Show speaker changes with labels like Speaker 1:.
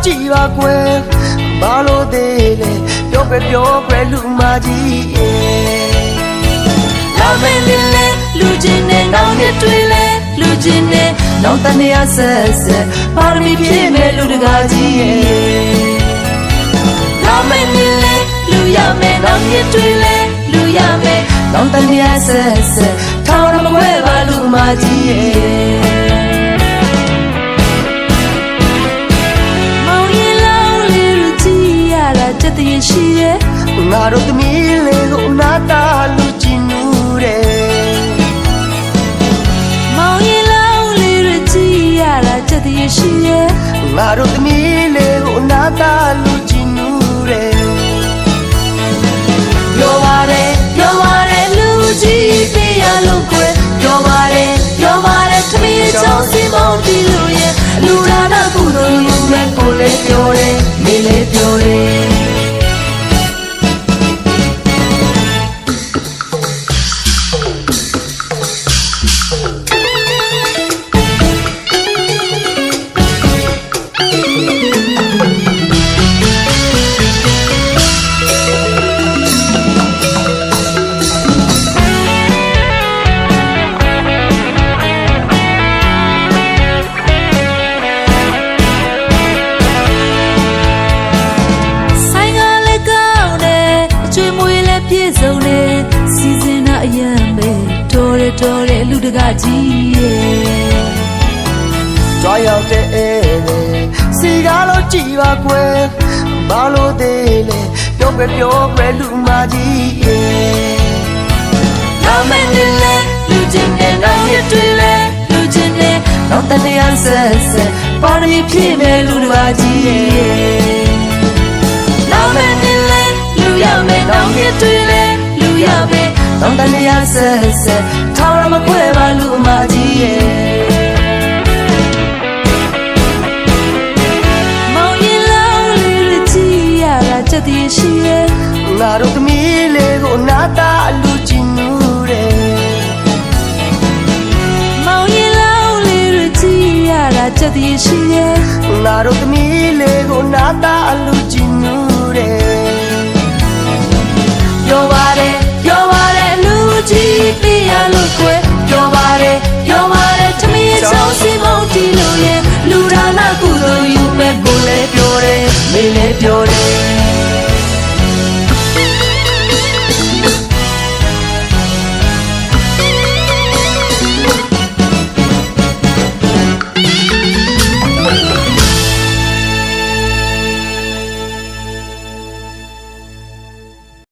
Speaker 1: ကား
Speaker 2: လို့ကြည်ပါကွယ်ဘာလို့သေးလဲပြောပဲပြောပဲလူမကြီးရဲ့
Speaker 1: လာမင်းလေးလေးလူချင်းနဲ့နောင်နှစ်တွေလဲလူချင်းနဲ့
Speaker 2: နောက်တနေ့အဆက်ဆက်ပါရမီပြည့်မဲ့လူတကာကြီးရဲ့
Speaker 1: လာမင်းလေးလေးလူရမယ်နောင်နှစ်တွေလဲလူရမယ်
Speaker 2: နောက်တနေ့အဆက်ဆက်ထောင်ရမခွဲပါလူမကြီး ရ
Speaker 1: တာတတရရှိရဲ့
Speaker 2: ငါတို့သမီးလေးကိုနာတာလူကြည်နူးတယ်
Speaker 1: မောင်ရင်လောင်းလေးလူကြည့်ရတာတတရရှိရဲ့
Speaker 2: ငါတို့သမီးလေးကိုနာတာလူ ည်း
Speaker 1: ပြည့်စုံတယ်စီစဉ်တာအယံပဲတော်တယ်တော်တယ်လူတကာကြီးရဲ့
Speaker 2: ကြွားရောက်တဲ့ဧည့်သည်စီကားလို့ကြည်ပါကွယ်ဘာလို့သေးလဲပြောပဲပြောပဲလူမကြီးရဲ့
Speaker 1: နောင်မင်းလေးလဲလူချင်းနဲ့နောင်ရတွေလဲလူချင်းနဲ့
Speaker 2: နောက်တနေ့အဆက်ဆက်ပါရမီပြည့်မဲ့လူတကာကြီး
Speaker 1: ရဲ့ မယ်
Speaker 2: နောက်တနေ့အဆက်ဆက်ထောင်ရမခွဲပါလူမကြီးရဲ့
Speaker 1: မောင်ရင်လောင်းလေးလူကြည့်ရတာချက်တည်းရှိရဲ့
Speaker 2: ငါတို့သမီးလေးကိုနာတာလူကြည်နူးတယ်
Speaker 1: မောင်ရင်လောင်းလေးလူကြည့်ရတာချက်တည်းရှိရဲ့
Speaker 2: ငါတို့သမီးလေးကိုနာတာ